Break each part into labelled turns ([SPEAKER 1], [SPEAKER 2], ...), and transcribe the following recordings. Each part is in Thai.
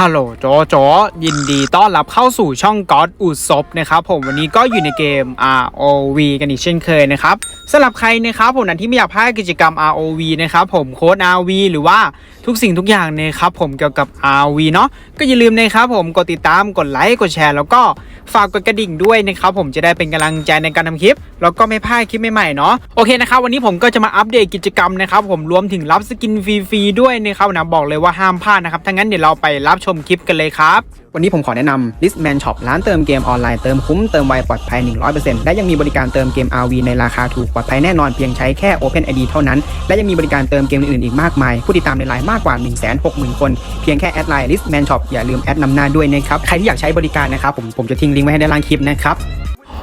[SPEAKER 1] ฮัลโหลโจโจยินดีต้อนรับเข้าสู่ช่องก๊อตอุศบนะครับผมวันนี้ก็อยู่ในเกม ROV กันอีกเช่นเคยนะครับสำหรับใครนะครับผมนั้นที่ไม่อยากพลาดกิจกรรม ROV นะครับผมโค้ด RV หรือว่า ทุกสิ่งทุกอย่างนะครับผมเกี่ยวกับ RV เนาะก็อย่าลืมนะครับผมกดติดตามกดไลค์กดแชร์แล้วก็ฝากกดกระดิ่งด้วยนะครับผมจะได้เป็นกำลังใจในการทำคลิป แล้วก็ไม่พลาดคลิปใหม่ๆเนาะโอเคนะครับวันนี้ผมก็จะมาอัปเดตกิจกรรมนะครับผมรวมถึงรับสกินฟรีๆด้วยนะครับนะบอกเลยว่าห้ามพลาดนะครับถ้างั้นเดี๋ยวเราไปรับชมคลิปกันเลยครับวันนี้ผมขอแนะนำ Listman Shop ร้านเติมเกมออนไลน์เติมคุ้มเติมไวปลอดภัย 100%และยังมีบริการเติมเกม RV ในราคาถูกปลอดภัยแน่นอนเพียงใช้แค่ Open ID เท่านั้น และยังมีบริการเติมเกมอื่นๆอีกมากมาย ผู้ติดตามในไลน์มากากกว่า 160,000 คน เพียงแค่แอดไลน์ Listman Shop อย่าลืมแอดนำหน้าด้วยนะครับ ใครที่อยากใช้บริการนะครับผมผมจะทิ้งลิงก์ไว้ให้ในล่างคลิปนะครับ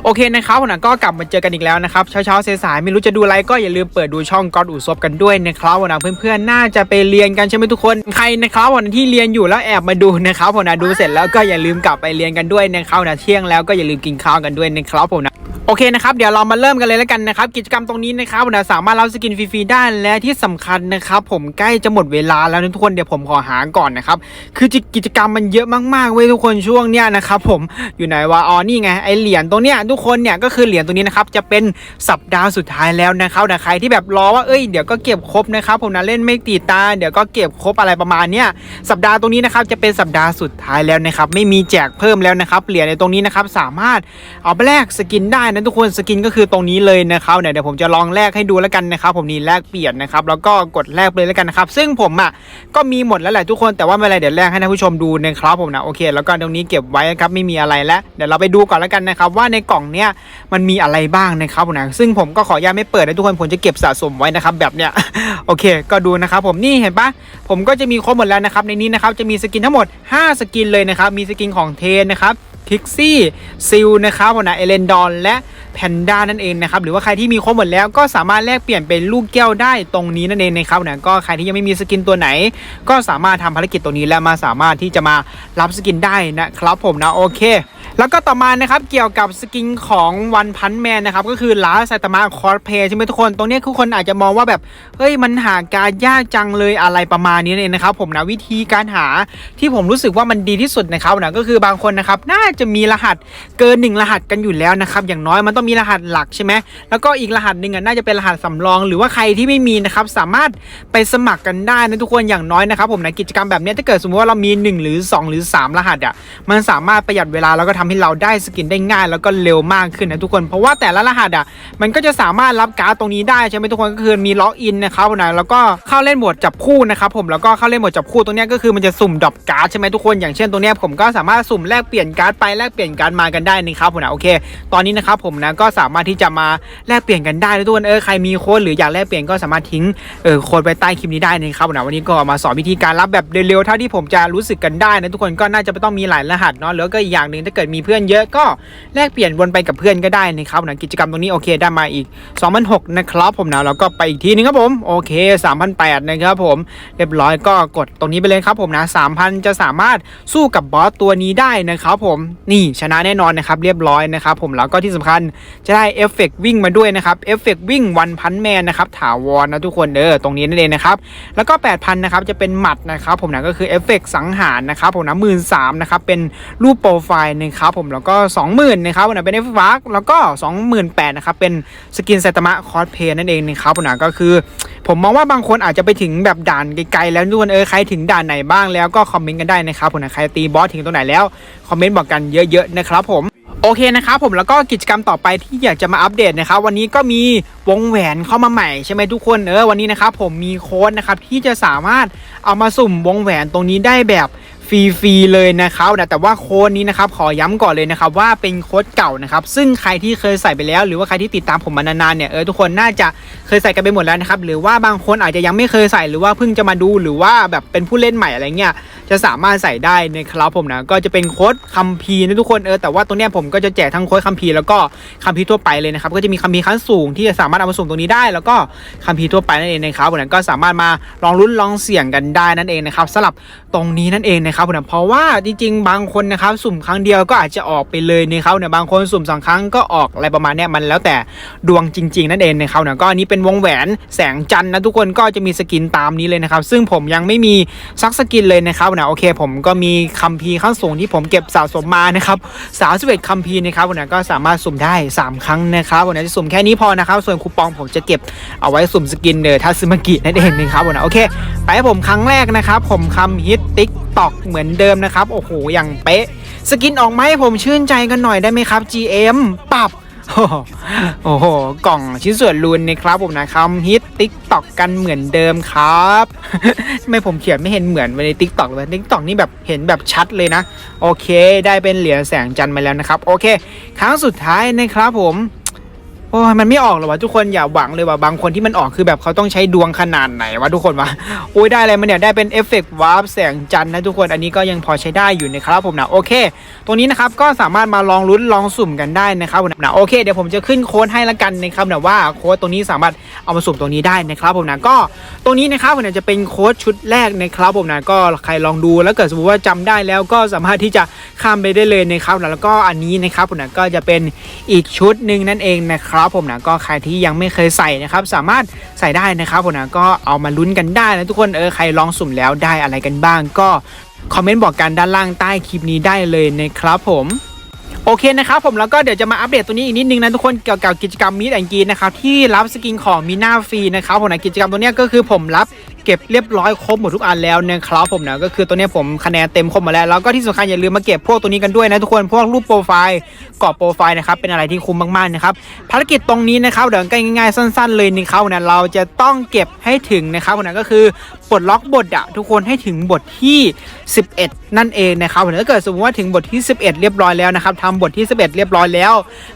[SPEAKER 1] โอเคนะครับวันนั้นก็กลับมาเจอกันอีกแล้วนะครับเช้าเช้าๆสายๆไม่รู้จะดูอะไรก็อย่าลืมเปิดดูช่องกอดอูซบกันด้วยนะครับวันนั้เพื่อนๆน่าจะไปเรียนกันใช่ไหมทุกคนใครนะครับวันที่เรียนอยู่แล้วแอบมาดูนะครับผมนะดูเสร็จแล้วก็อย่าลืมกลับไปเรียนกันด้วยนะครับนะเที่ยงแล้วก็อย่าลืมกินข้าวกันด้วยนะครับผมนะ อเคนะครับเดี๋ยวเรามาเริ่มกันเลยแล้วกันนะครับกิจกรรมตรงนี้นะครับนะสามารถรับสกินฟรีๆได้และที่สำคัญนะครับผมใกล้จะหมดเวลาแล้วทุกคนเดี๋ยวผมขอหาก่อนนะครับคือกิจกรรมมันเยอะมากๆเว้ยทุกคนช่วงเนี้ยนะครับผมอยู่ไหนวะอ๋อนี่ไงไอเหรียญตรงเนี้ยทุกคนเนี่ยก็คือเหรียญตัวนี้นะครับจะเป็นสัปดาห์สุดท้ายแล้วนะครับนะใครที่แบบรอว่าเอ้ยเดี๋ยวก็เก็บครบนะครับผมนะเล่นไม่ตีตาเดี๋ยวก็เก็บครบอะไรประมาณเนี้ยสัปดาห์ตรงนี้นะครับจะเป็นสัปดาห์สุดท้ายแล้วนะครับไม่มีแจกเพิ่มแล้วนะครับเหรียญในตรงนี้นะครับสามารถเอาไปแลกสกินได้นะทุกคนสกินก็คือตรงนี้เลยนะครับเนี่ยเดี๋ยวผมจะลองแลกให้ดูแล้วกันนะครับผมนี่แลกเปลี่ยนนะครับแล้วก็กดแลกไปเลยแล้วกันนะครับซึ่งผมอะก็มีหมดแล้วแหละทุกคนแต่ว่าไม่เป็นไรเดี๋ยวแลกให้ท่านผู้ชมดูนะครับผมนะโอเคแล้วก็ตรงนี้เก็บไว้ครับไม่มีอะไรแล้วเดี๋ยวเราไปดูก่อนแล้วกันนะครับว่าในกล่องเนี้ยมันมีอะไรบ้างนะครับผมนะซึ่งผมก็ขออนุญาตไม่เปิดนะทุกคนผมจะเก็บสะสมไว้นะครับแบบเนี้ยโอเค ก็ดูนะครับผมนี่เห็นปะผมก็จะมีครบหมดแล้วนะครับในนี้นะครับจะมีสกินทั้งหมด 5 สกินเลยนะครับมีสกินของเทนนะครับ พิกซี่ซิลนะครับผมนะเอเลนดอนและแพนด้านั่นเองนะครับหรือว่าใครที่มีครบหมดแล้วก็สามารถแลกเปลี่ยนเป็นลูกแก้วได้ตรงนี้นั่นเองนะครับนะก็ใครที่ยังไม่มีสกินตัวไหน ก็สามารถทำภารกิจตรงนี้แล้วมาสามารถที่จะมารับสกินได้นะครับผมนะโอเค แล้วก็ต่อมานะครับเกี่ยวกับสกินของวันพันแมนนะครับก็คือลาไซตมะคอร์เพย์ใช่ไหมทุกคน ตรงนี้ทุกคนอาจจะมองว่าแบบเฮ้ยมันหาการยากจังเลยอะไรประมาณนี้เองนะครับผมนะวิธีการหาที่ผมรู้สึกว่ามันดีที่สุดนะครับนะก็คือบางคนนะครับน่าจะมีรหัสเกินหนึ่งรหัสกันอยู่แล้วนะครับอย่างน้อยมันต้องมีรหัสหลักใช่ไหมแล้วก็อีกรหัสหนึ่งอะน่าจะเป็นรหัสสำรอง หรือว่าใครที่ไม่มีนะครับสามารถไปสมัครกันได้นะทุกคนอย่างน้อยนะครับผมนะกิจกรรมแบบนี้ถ้าเกิดสมมติว่าเรามี 1 หรือ 2 หรือ 3 รหัสอะมันสามารถประหยัดเวลาแล้วก็ทำให้เราได้สกินได้ง่าย แล้วก็เร็วมากขึ้นนะทุกคนเพราะว่าแต่ละรหัสอะมันก็จะสามารถรับการ์ดตรงนี้ได้ใช่ไหมทุกคนก็คือมีล็อกอินนะครับนะแล้วก็เข้าเล่นหมดจับคู่นะครับผมแล้วก็เข้าเล่นหมดจับคู่ตรงนี้ก็คือมันจะสุ่มดรอปการ์ดใช่ไหมทุกคนอย่างเช่นตรงนี้ผมก็สามารถสุ่มแลกเปลี่ยนการ์ดไปแลกเปลี่ยนการ์ดมากันได้นะครับผมนะโอเค ตอนนี้นะครับผมนะก็สามารถที่จะมาแลกเปลี่ยนกันได้นะทุกคนเออใครมีโค้ดหรืออยากแลกเปลี่ยนก็สามารถทิ้งเออโค้ดไปใต้คลิปนี้ได้นะครับผมนะวันนี้ก็มาสอนวิธีการรับแบบเร็วๆเท่าที่ผมจะรู้สึกกันได้นะทุกคนก็น่าจะไม่ต้องมีหลายรหัสเนาะแล้วก็อีกอย่างหนึ่งถ้าเกิดมีเพื่อนเยอะก็แลกเปลี่ยนวนไปกับเพื่อนก็ได้นะครับนะกิจกรรมตรงนี้โอเคได้มาอีก2006นะครับผมนะแล้วก็ไปอีกทีนึงครับผมโอเค3008นะครับผมเรียบร้อยก็กดตรงนี้ไปเลยครับผมนะ3,000 จะสามารถสู้กับบอสตัวนี้ได้นะครับผมนี่ชนะแน่นอนนะครับเรียบร้อยนะครับผมแล้วก็ที่สำคัญจะได้เอฟเฟกวิ่งมาด้วยนะครับเอฟเฟกวิ่งวันพันแมนนะครับถาวรนะทุกคนเด้อตรงนี้นั่นเองนะครับแล้วก็ 8,000นะครับจะเป็นหมัดนะครับผมนะก็คือเอฟเฟกสังหารนะครับผมนะหมื่นสามนะครับเป็นรูปโปรไฟล์นะครับครับผมแล้วก็ 20,000นะครับผมนะเป็นเอฟเฟกแล้วก็ 28,000นะครับเป็นสกินไซตามะคอสเพย์นั่นเองนะครับผมนะก็คือ ผมมองว่าบางคนอาจจะไปถึงแบบด่านไกลๆแล้วทุกคนเออใครถึงด่านไหนบ้างแล้วก็คอมเมนต์กันได้นะครับผมนะใครตีบอสถึงตรงไหนแล้วคอมเมนต์บอกกันเยอะๆนะครับผมโอเคนะครับผมแล้วก็กิจกรรมต่อไปที่อยากจะมาอัปเดตนะครับวันนี้ก็มีวงแหวนเข้ามาใหม่ใช่ไหมทุกคนเออวันนี้นะครับผมมีโค้ดนะครับที่จะสามารถเอามาสุ่มวงแหวนตรงนี้ได้แบบ ฟรีๆเลยนะครับนะแต่ว่าโค้ดนี้นะครับขอย้ำก่อนเลยนะครับว่าเป็นโค้ดเก่านะครับซึ่งใครที่เคยใส่ไปแล้ว หรือว่าใครที่ติดตามผมมานานๆเนี่ยเออทุกคนน่าจะเคยใส่กันไปหมดแล้วนะครับหรือว่าบางคนอาจจะยังไม่เคยใส่หรือว่าเพิ่งจะมาดูหรือว่าแบบเป็นผู้เล่นใหม่อะไรเงี้ย จะสามารถใส่ได้นะครับผมนะก็จะเป็นโค้ดคัมภีร์นะทุกคนเออแต่ว่าตัวเนี้ยผมก็จะแจกทั้งโค้ดคัมภีร์แล้วก็คัมภีร์ทั่วไปเลยนะครับก็จะมีคัมภีร์ขั้นสูงที่จะสามารถเอามาสุ่มตรงนี้ได้ แล้วก็คัมภีร์ทั่วไปนั่นเองนะครับผมนะก็สามารถมาลองลุ้นลองเสี่ยงกันได้นั่นเองนะครับสำหรับตรงนี้นั่นเองนะครับผมนะเพราะว่าจริงๆ บางคนนะครับสุ่มครั้งเดียวก็อาจจะออกไปเลยนะครับเนี่ยบางคนสุ่มสองครั้งก็ออกอะไรประมาณเนี้ยมันแล้วแต่ดวงจริง ๆ นั่นเองนะครับเนี่ยก็อันนี้เป็นวงแหวนแสงจันทร์นะทุกคนก็จะมีสกินตามนี้เลยนะครับซึ่งผมยังไม่มีซักสกินเลยนะครับนะโอเค ผมก็มีคัมภีร์ขั้นสูงที่ผมเก็บสะสมมานะครับ31คัมภีร์นะครับวันนี้ก็สามารถสุ่มได้ 3 ครั้งนะครับวันนี้จะสุ่มแค่นี้พอนะครับ ส่วนคูปองผมจะเก็บเอาไว้สุ่มสกินเดอทัซึมากินั่นเองนะครับวันนี้โอเค ไปให้ผมครั้งแรกนะครับ ผมคำฮิตติ๊กตอกเหมือนเดิมนะครับโอ้โหอย่างเป๊ะ สกินออกมาให้ผมชื่นใจกันหน่อยได้ไหมครับ GM ปรับ โอ้โห กล่องชิ้นส่วนลูนนะครับผมนะคำฮิตติ๊กตอกกันเหมือนเดิมครับไม่ผมเขียนไม่เห็นเหมือนในติ๊กตอกเลยติ๊กตอกนี่แบบเห็นแบบชัดเลยนะ โอเค ได้เป็นเหรียญแสงจันทร์มาแล้วนะครับ โอเค ครั้งสุดท้ายนะครับผม โอ้ยมันไม่ออกหรอวะทุกคนอย่าหวังเลยว่าบางคนที่มันออกคือแบบเขาต้องใช้ดวงขนาดไหนวะทุกคนวะโอ้ยได้อะไรมาเนี่ยได้เป็นเอฟเฟกต์วาร์ปแสงจันทร์นะทุกคนอันนี้ก็ยังพอใช้ได้อยู่นะครับผมนะโอเค ตรงนี้นะครับก็สามารถมาลองลุ้นลองสุ่มกันได้นะครับผมนะโอเคเดี๋ยวผมจะขึ้นโค้ดให้ละกันนะครับนะว่าโค้ดตรงนี้สามารถเอามาสุ่มตรงนี้ได้นะครับผมนะก็ตรงนี้นะครับผมนะจะเป็นโค้ดชุดแรกนะครับผมนะก็ใครลองดูแล้วเกิดสมมติว่าจำได้แล้วก็สามารถที่จะข้ามไปได้เลยนะครับนะแล้วก็อันนี้นะครับผมนะก็จะเป็นอีกชุดหนึ่งนั่นเองนะครับับผมนะก็ใครที่ยังไม่เคยใส่นะครับสามารถใส่ได้นะครับผมนะก็เอามาลุ้นกันได้นะทุกคนเออใครลองสุ่มแล้วได้อะไรกันบ้าง ก็คอมเมนต์บอกกันด้านล่างใต้คลิปนี้ได้เลยนะครับผมโอเคนะครับผมแล้วก็เดี๋ยวจะมาอัปเดตตัวนี้อีกนิดนึงนะทุกคนเกี่ยวกับกิจกรรมมิดแองกีนะครับที่รับสกินของมีหน้าฟรีนะครับผมนะกิจกรรมตัวเนี้ยก็คือผมรับ เก็บเรียบร้อยครบหมดทุกอันแล้วนะครับผมนะก็คือตัวนี้ผมคะแนนเต็มครบหมาแล้วแล้วก็ที่สำคัญอย่าลืมมาเก็บพวกตัวนี้กันด้วยนะทุกคนพวกรูปโปรไฟล์กรอบโปรไฟล์นะครับเป็นอะไรที่คุ้มมากๆนะครับภารกิจตรงนี้นะครับเดี๋ยวง่ายๆสั้น ๆ เลยนะครับนะเราจะต้องเก็บให้ถึงนะครับนะก็คือปลดล็อกบทอะทุกคนให้ถึงบทที่ 11 นั่นเองนะครับถ้าเกิดสมมติว่าถึงบทที่ 11 เรียบร้อยแล้วนะครับทำบทที่ 11 เรียบร้อยแล้ว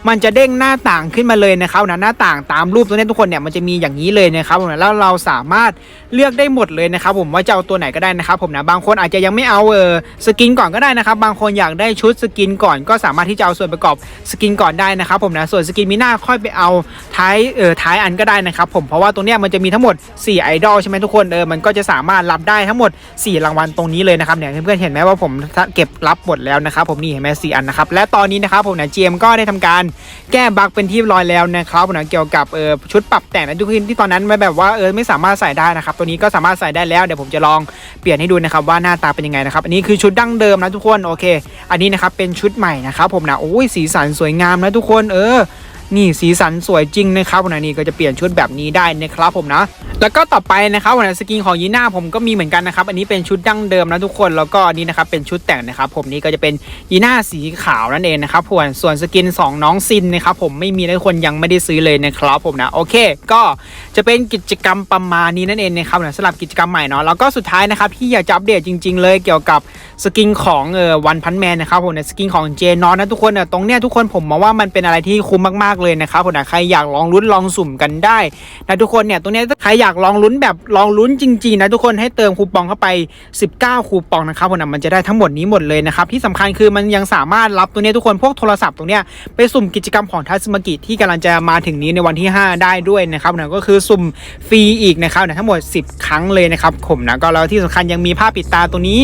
[SPEAKER 1] มันจะเด้งหน้าต่างขึ้นมาเลยนะครับนะหน้าต่างตามรูปตัวนี้ทุกคนเนี่ยมันจะมีอย่างนี้เลยนะครับแล้วเราสามารถเลือกได้หมดเลยนะครับผมว่าจะเอาตัวไหนก็ได้นะครับผมนะบางคนอาจจะยังไม่เอาเออสกินก่อนก็ได้นะครับบางคนอยากได้ชุดสกินก่อนก็สามารถที่จะเอาส่วนประกอบสกินก่อนได้นะครับผมนะส่วนสกินมีหน้าค่อยไปเอาท้ายเออท้ายอันก็ได้นะครับผมเพราะว่าตรงเนี้ยมันจะมีทั้งหมด4ไอดอลใช่ไหมทุกคนเออมันก็จะสามารถรับได้ทั้งหมด 4 รางวัลตรงนี้เลยนะครับเนี่ยเพื่อนๆเห็นไหมว่าผมเก็บรับหมดแล้วนะครับผมนี่เห็นไหมสี่อันนะครับและตอนนี้นะครับผมเนี่ยเจมก็ได้ทำการแก้บั๊กเป็นที่ร้อยแล้วนะครับผมนะเกี่ยวกับเออชุดปรับแต่งนะทุกคนที่ตอนนั้นไม่แบบว่าเออไม่สามารถใส่ได้นะครับตัวนี้ก็สามารถใส่ได้แล้วเดี๋ยวผมจะลองเปลี่ยนให้ดูนะครับว่าหน้าตาเป็นยังไงนะครับอันนี้คือชุดดั้งเดิมนะทุกคนโอเค อันนี้นะครับเป็นชุดใหม่นะครับผมนะโอ้ยสีสันสวยงามนะทุกคนเออ นี่สีสันสวยจริงนะครับวันนี้ก็จะเปลี่ยนชุดแบบนี้ได้นะครับผมนะ แล้วก็ต่อไปนะครับวันนี้สกินของยีน่าผมก็มีเหมือนกันนะครับ อันนี้เป็นชุดดั้งเดิมนะทุกคนแล้วก็อันนี้นะครับเป็นชุดแต่งนะครับ ผมนี่ก็จะเป็นยีน่าสีขาวนั่นเองนะครับส่วนส่วนสกินสองน้องซินนะครับผมไม่มีทุกคนยังไม่ได้ซื้อเลยนะครับผมนะโอเค ก็จะเป็นกิจกรรมประมาณนี้นั่นเองนะครับสำหรับกิจกรรมใหม่เนาะแล้วก็สุดท้ายนะครับที่อยากจะอัปเดตจริง ๆ เลยเกี่ยวกับสกินของเอ่อวันพันแมนนะครับผมเนี่ยสกินของเจนอนนะทุกคนเนี่ยตรงเนี้ยทุกคนผมมองว่ามันเป็นอะไรที่คุ้มมากๆเลยนะครับผมนะใครอยากลองลุ้นลองสุ่มกันได้นะทุกคนเนี่ยตรงเนี้ยถ้าใครอยากลองลุ้นแบบลองลุ้นจริงๆนะทุกคนให้เติมคูปองเข้าไป 19 คูปองนะครับผมนะมันจะได้ทั้งหมดนี้หมดเลยนะครับที่สำคัญคือมันยังสามารถรับตัวเนี้ยทุกคนพวกโทรศัพท์ตรงเนี้ยไปสุ่มกิจกรรมของทัสมากิที่กำลังจะมาถึงนี้ในวันที่ 5 ได้ด้วยนะครับนะก็คือสุ่มฟรีอีกนะครับนะทั้งหมด 10 ครั้งเลยนะครับผมนะก็แล้วที่สำคัญยังมีผ้าปิดตาตัวนี้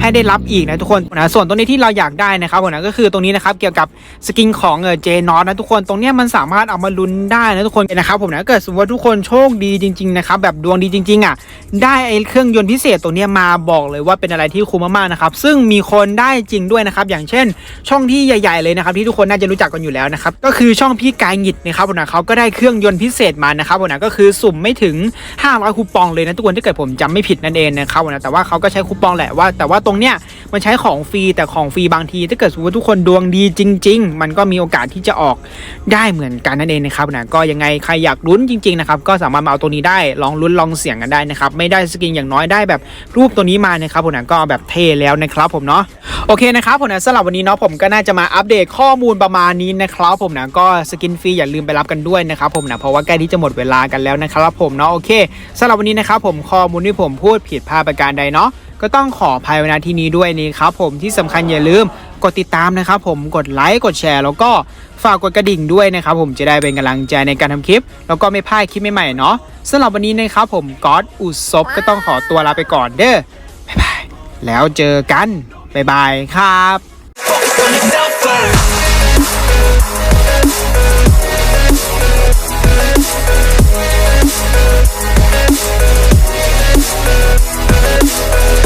[SPEAKER 1] ให้ได้รับอีกนะทุกคนนะส่วนตัวนี้ที่เราอยากได้นะครับผมนะก็คือตรงนี้นะครับเกี่ยวกับสกินของเจนอนะทุกคนตรงนี้มันสามารถเอามาลุ้นได้นะทุกคนนะครับผมนะถ้าเกิดสมมติว่าทุกคนโชคดีจริงๆนะครับแบบดวงดีจริง ๆอะได้ไอ้เครื่องยนต์พิเศษตัวนี้มาบอกเลยว่าเป็นอะไรที่คุ้มมากๆนะครับซึ่งมีคนได้จริงด้วยนะครับอย่างเช่น ช่องที่ใหญ่ ๆ เลยนะครับที่ทุกคนน่าจะรู้จักกันอยู่แล้วนะครับก็คือช่องพี่กายหงิดนะครับผมนะเขาก็ได้เครื่องยนต์พิเศษมานะครับผมนะก็คือสุ่มไม่ถึง 500คูปองเลยนะทุกคนถ้าเกิดผมจำไม่ผิดนั่นเองนะครับผมนะแต่ว่าเขาก็ใช้คูปองแหละว่า แต่ว่าตรงเนี้ยมันใช้ของฟรีแต่ของฟรีบางทีถ้าเกิดสมมติว่าทุกคนดวงดีจริง ๆ มันก็มีโอกาสที่จะออกได้เหมือนกันนั่นเองนะครับนะก็ยังไงใครอยากลุ้นจริงๆนะครับก็สามารถมาเอาตัวนี้ได้ลองลุ้นลองเสี่ยงกันได้นะครับไม่ได้สกินอย่างน้อยได้แบบรูปตัวนี้มานะครับผมนะก็แบบเท่แล้วนะครับผมเนาะโอเคนะครับผมนะสำหรับวันนี้เนาะผมก็น่าจะมาอัปเดตข้อมูลประมาณนี้นะครับผมนะก็สกินฟรีอย่าลืมไปรับกันด้วยนะครับผมนะเพราะว่าใกล้ที่จะหมดเวลากันแล้วนะครับผมเนาะโอเคสำหรับวันนี้นะครับผมข้อมูลที่ผมพูดผิดพลาดประการใดเนาะ ก็ต้องขออภัยไว้ณที่นี้ด้วยนี่ครับผมที่สำคัญอย่าลืมกดติดตามนะครับผมกดไลค์กดแชร์ แล้วก็ฝากกดกระดิ่งด้วยนะครับผมจะได้เป็นกำลังใจในการทำคลิป แล้วก็ไม่พลาดคลิปใหม่ๆเนาะสำหรับวันนี้นะครับผมก๊อตอุศบก็ต้องขอตัวลาไปก่อนเด้อบ๊ายบายแล้วเจอกันบ๊ายบายครับ
[SPEAKER 2] We'll be right back.